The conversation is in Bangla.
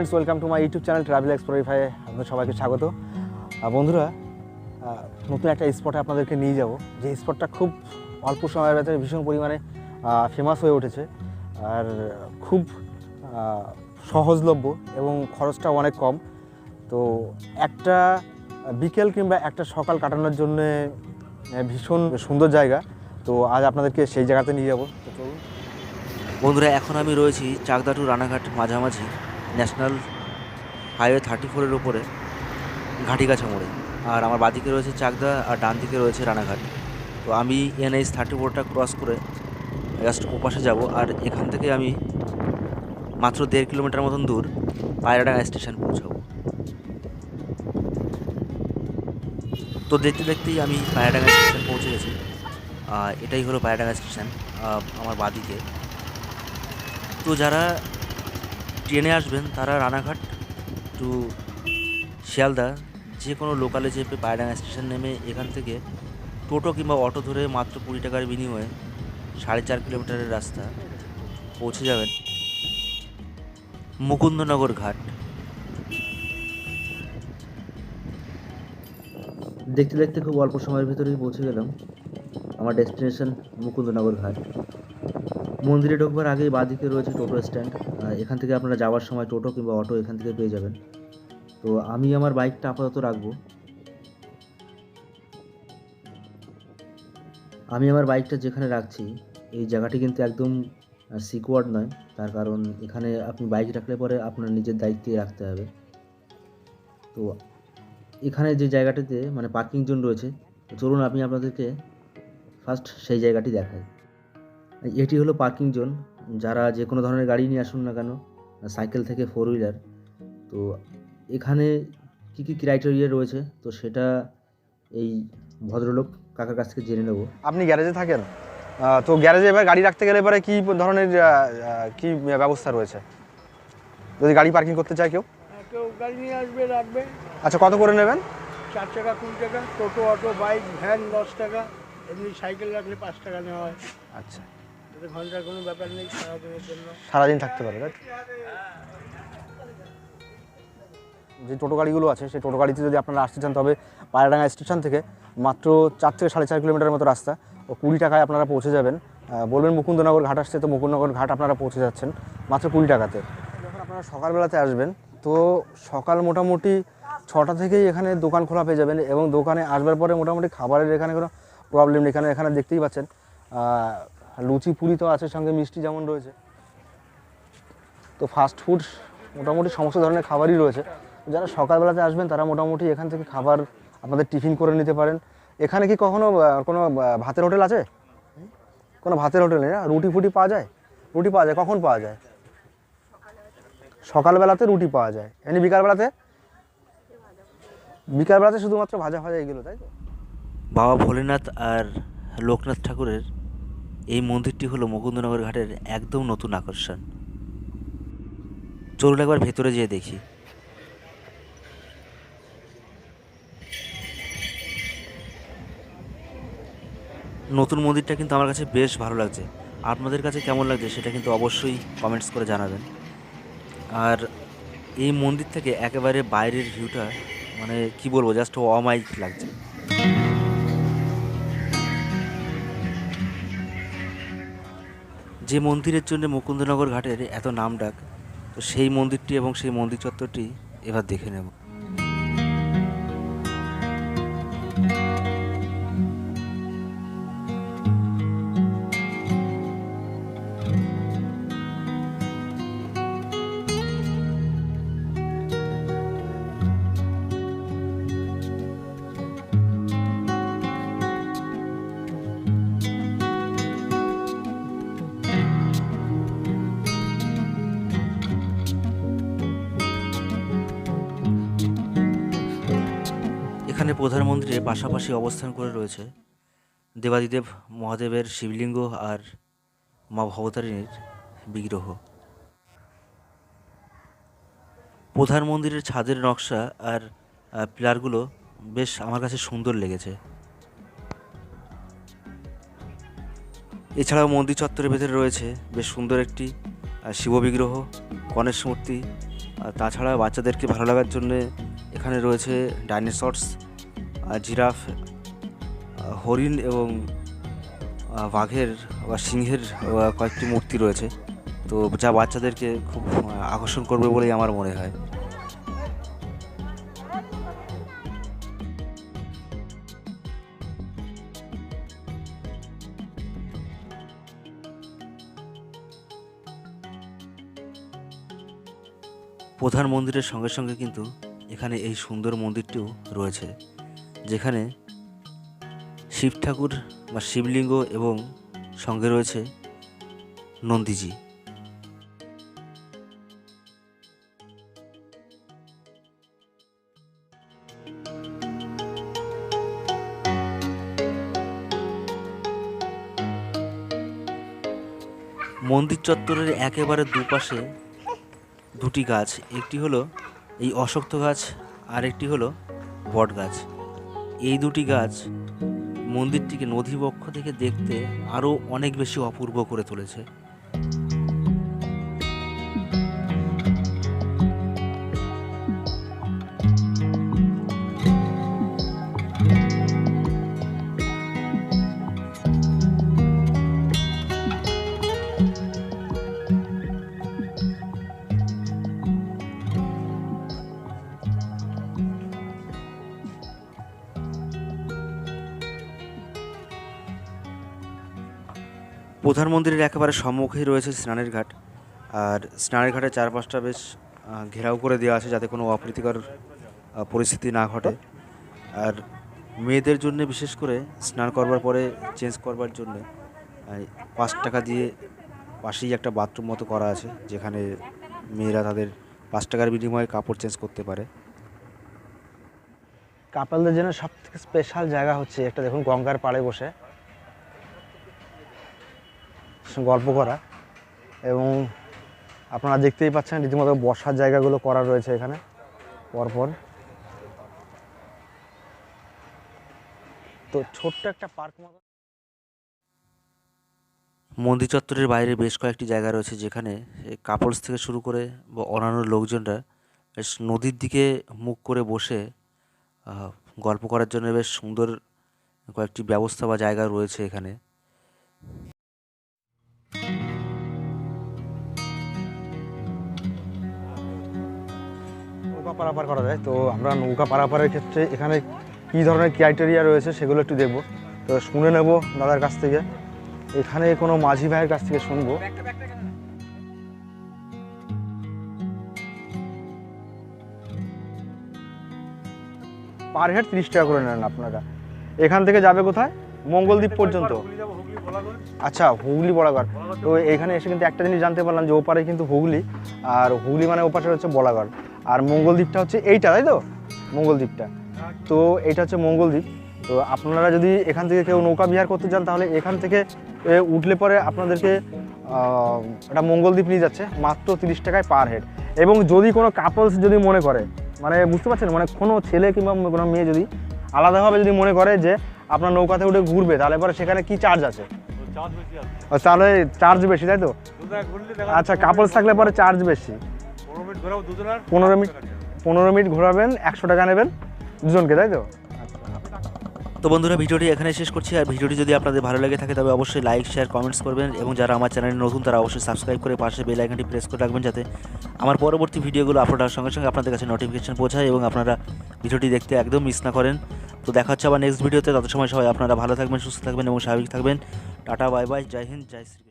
Friends welcome to my YouTube channel travel Explorify আপনাদের সবাইকে স্বাগত। বন্ধুরা নতুন একটা স্পটে আপনাদেরকে নিয়ে যাব। যে স্পটটা খুব অল্প সময়ের ভেতরে ভীষণ পরিমাণে ফেমাস হয়ে উঠেছে। আর খুব সহজলভ্য এবং খরচটা অনেক কম। তো একটা বিকেল কিংবা একটা সকাল কাটানোর জন্য ভীষণ সুন্দর জায়গা। তো আজ আপনাদেরকে সেই জায়গাতে নিয়ে যাব। বন্ধুরা, এখন আমি রয়েছি চাকদা টু রানাঘাট মাঝামাঝি। ন্যাশনাল হাইওয়ে থার্টি ফোরের ওপরে ঘাটিগাছা মোড়ে। আর আমার বাদিকে রয়েছে চাকদা আর ডান দিকে রয়েছে রানাঘাট। তো আমি এনএইচ থার্টি ফোরটা ক্রস করে জাস্ট ওপাশে যাব আর এখান থেকে আমি মাত্র দেড় কিলোমিটার মতন দূর পায়রাডাঙ্গা স্টেশন পৌঁছাবো। তো দেখতে দেখতেই আমি পায়রাডাঙ্গা স্টেশন পৌঁছে গেছি। এটাই হলো পায়রাডাঙ্গা স্টেশন আমার বাদিকে। তো যারা ট্রেনে আসবেন তারা রানাঘাট টু শিয়ালদা যে কোনো লোকালে চেপে পায়রাঙ্গা স্টেশন নেমে এখান থেকে টোটো কিংবা অটো ধরে মাত্র কুড়ি টাকার বিনিময়ে সাড়ে চার কিলোমিটারের রাস্তা পৌঁছে যাবেন মুকুন্দনগর ঘাট। দেখতে দেখতে খুব অল্প সময়ের ভিতরেই পৌঁছে গেলাম। আমার ডেস্টিনেশন মুকুন্দনগর ঘাট। মন্দিরে ঢোকবার আগেই বাঁদিকে রয়েছে টোটো স্ট্যান্ড। এখান থেকে আপনারা যাওয়ার সময় টোটো কিংবা অটো এখান থেকে পেয়ে যাবেন। তো আমি আমার বাইকটা আপাতত রাখব। আমি আমার বাইকটা যেখানে রাখছি, এই জায়গাটি কিন্তু একদম সিকিউর নয়। তার কারণ এখানে আপনি বাইক রাখলে পরে আপনার নিজের দায়িত্বে রাখতে হবে। তো এখানে যে জায়গাটিতে মানে পার্কিং জোন রয়েছে চলুন আমি আপনাদেরকে ফার্স্ট সেই জায়গাটি দেখাই। এটি হলো পার্কিং জোন যারা যে কোনো ধরনের গাড়ি নিয়ে আসুন না কেন সাইকেল থেকে ফোর হুইলার তো এখানে কী কী ক্রাইটেরিয়া রয়েছে? তো সেটা এই ভদ্রলোক কাকার কাছ থেকে জেনে নেব। আপনি গ্যারেজে থাকেন? তো গ্যারেজে এবার গাড়ি রাখতে গেলে এবারে কি ধরনের কি ব্যবস্থা রয়েছে? যদি গাড়ি পার্কিং করতে চায় কেউ? হ্যাঁ, কেউ গাড়ি নিয়ে আসবে রাখবে। আচ্ছা কত করে নেবেন? চার টাকা কুড়ি টাকা টোটো অটো বাইক ভ্যান দশ টাকা এমনি সাইকেল রাখলে পাঁচ টাকা নেওয়া হয়। আচ্ছা। সারাদিন থাকতে পারে তো? যে টোটো গাড়িগুলো আছে, সেই টোটো গাড়িতে যদি আপনারা আসতে চান, তবে পায়রাডাঙ্গা স্টেশন থেকে মাত্র চার থেকে সাড়ে চার কিলোমিটার মতো রাস্তা ও কুড়ি টাকায় আপনারা পৌঁছে যাবেন। বলবেন মুকুন্দনগর ঘাট আসছে, তো মুকুন্দনগর ঘাট আপনারা পৌঁছে যাচ্ছেন মাত্র কুড়ি টাকাতে। যখন আপনারা সকালবেলাতে আসবেন, তো সকাল মোটামুটি ছটা থেকেই এখানে দোকান খোলা পেয়ে যাবেন এবং দোকানে আসবার পরে মোটামুটি খাবারের এখানে কোনো প্রবলেম নেই। এখানে এখানে দেখতেই পাচ্ছেন আহ, লুচি পুরি তো আছে সঙ্গে মিষ্টি যেমন রয়েছে। তো ফাস্ট ফুড মোটামুটি সমস্ত ধরনের খাবারই রয়েছে। যারা সকালবেলাতে আসবেন তারা মোটামুটি এখান থেকে খাবার আপনাদের টিফিন করে নিতে পারেন। এখানে কি কখনো কোনো ভাতের হোটেল আছে? কোনো ভাতের হোটেল নেই না? রুটি ফুটি পাওয়া যায়? রুটি পাওয়া যায়? কখন পাওয়া যায়? সকালবেলাতে রুটি পাওয়া যায়। এমনি বিকালবেলাতে? বিকালবেলাতে শুধুমাত্র ভাজা ভাজা এগুলো তাই তো? বাবা ভোলেনাথ আর লোকনাথ ঠাকুরের এই মন্দিরটি হলো মুকুন্দনগর ঘাটের একদম নতুন আকর্ষণ। চলুন একবার ভেতরে যেয়ে দেখি। নতুন মন্দিরটা কিন্তু আমার কাছে বেশ ভালো লাগছে। আপনাদের কাছে কেমন লাগছে সেটা কিন্তু অবশ্যই কমেন্টস করে জানাবেন। আর এই মন্দির থেকে একেবারে বাইরের ভিউটা মানে কি বলব জাস্ট অমাইক লাগছে। যে মন্দিরের জন্য মুকুন্দনগর ঘাটের এত নাম ডাক, তো সেই মন্দিরটি এবং সেই মন্দির চত্বরটি এবার দেখে নেব। এখানে প্রধান মন্দিরের পাশাপাশি অবস্থান করে রয়েছে দেবাদিদেব মহাদেবের শিবলিঙ্গ আর মা ভবতারিণীর বিগ্রহ। প্রধান মন্দিরের ছাদের নকশা আর পিলারগুলো বেশ আমার কাছে সুন্দর লেগেছে। এছাড়াও মন্দির চত্বরের ভেতরে রয়েছে বেশ সুন্দর একটি শিব বিগ্রহ, গণেশ মূর্তি তাছাড়া বাচ্চাদেরকে ভালো লাগার জন্যে এখানে রয়েছে ডাইনোসরস জিরাফ হরিণ এবং বাঘের বা সিংহের কয়েকটি মূর্তি রয়েছে। তো যা বাচ্চাদেরকে খুব আকর্ষণ করবে বলেই আমার মনে হয়। প্রধান মন্দিরের সঙ্গে সঙ্গে কিন্তু এখানে এই সুন্দর মন্দিরটিও রয়েছে। যেখানে শিব ঠাকুর বা শিবলিঙ্গ এবং সঙ্গে রয়েছে নন্দীজি। মন্দির চত্বরের একেবারে দুপাশে দুটি গাছ, একটি হলো এই অশক্ত গাছ আর একটি হলো বট গাছ। এই দুটি গাছ মন্দিরটিকে নদীবক্ষ থেকে দেখতে আরও অনেক বেশি অপূর্ব করে তুলেছে। প্রধান মন্দিরের একেবারে সম্মুখেই রয়েছে স্নানের ঘাট। আর স্নানের ঘাটের চারপাশটা বেশ ঘেরাও করে দেওয়া আছে যাতে কোনো অপ্রীতিকর পরিস্থিতি না ঘটে। আর মেয়েদের জন্য বিশেষ করে স্নান করবার পরে, চেঞ্জ করবার জন্য পাঁচ টাকা দিয়ে পাশেই একটা বাথরুম মতো করা আছে, যেখানে মেয়েরা তাদের পাঁচ টাকার বিনিময়ে কাপড় চেঞ্জ করতে পারে। কাপালদের জন্য সব থেকে স্পেশাল জায়গা হচ্ছে, একটা দেখুন গঙ্গার পাড়ে বসে। গল্প করা এবং আপনারা দেখতেই পাচ্ছেন রীতিমতো বসার জায়গাগুলো করা রয়েছে এখানে, পরপর। তো ছোট্ট একটা পার্ক মতো। মন্দির চত্বরের বাইরে বেশ কয়েকটি জায়গা রয়েছে যেখানে কাপলস থেকে শুরু করে বা অন্যান্য লোকজনরা বেশ নদীর দিকে মুখ করে বসে গল্প করার জন্য বেশ সুন্দর কয়েকটি ব্যবস্থা বা জায়গা রয়েছে এখানে। নৌকা পারাপার করা যায়। তো আমরা নৌকা পারাপারের ক্ষেত্রে এখানে কী ধরনের ক্রাইটেরিয়া রয়েছে সেগুলো একটু দেখব। তো শুনে নেব দাদার কাছ থেকে। এখানে কোনো মাঝি ভাইয়ের কাছ থেকে শুনব। পার হেড তিরিশ টাকা করে নেন আপনারা। এখান থেকে যাবে কোথায়? মঙ্গলদ্বীপ পর্যন্ত। আচ্ছা হুগলি বলাগড়। তো এখানে এসে কিন্তু একটা জিনিস জানতে পারলাম যে ওপারে কিন্তু হুগলি, আর হুগলি মানে ওপাশে হচ্ছে বলাগড়। আর মঙ্গলদ্বীপটা হচ্ছে এইটা তাই তো? মঙ্গলদ্বীপটা তো এইটা হচ্ছে মঙ্গলদ্বীপ তো আপনারা যদি এখান থেকে কেউ নৌকা বিহার করতে চান তাহলে এখান থেকে উঠলে পরে আপনাদেরকে একটা মঙ্গলদ্বীপ নিয়ে যাচ্ছে মাত্র তিরিশ টাকায় পার হেড। এবং যদি কোনো কাপলস যদি মনে করে মানে বুঝতে পারছেন? মানে কোনো ছেলে কিংবা কোনো মেয়ে যদি আলাদাভাবে যদি মনে করে যে আপনার নৌকাতে উঠে ঘুরবে তাহলে পরে সেখানে কি চার্জ আছে? তাহলে চার্জ বেশি তাই তো? আচ্ছা কাপলস থাকলে পরে চার্জ বেশি। পনেরো মিনিট পনেরো মিনিট ঘোরাবেন একশো টাকা নেবেন দুজনকে তাই তো? তো বন্ধুরা ভিডিওটি এখানে শেষ করছি। আর ভিডিওটি যদি আপনাদের ভালো লেগে থাকে তবে অবশ্যই লাইক শেয়ার কমেন্টস করবেন এবং যারা আমার চ্যানেলে নতুন তারা অবশ্যই সাবস্ক্রাইব করে পাশে বেল আইকনটি প্রেস করে রাখবেন যাতে আমার পরবর্তী ভিডিওগুলো আপলোড হওয়ার সঙ্গে সঙ্গে আপনাদের কাছে নোটিফিকেশন পৌঁছায় এবং আপনারা ভিডিওটি দেখতে একদম মিস না করেন। তো দেখা হচ্ছে আবার নেক্সট ভিডিওতে তত সময় সবাই আপনারা ভালো থাকবেন সুস্থ থাকবেন এবং স্বাভাবিক থাকবেন। টাটা বাই বাই জয় হিন্দ জয় শ্রী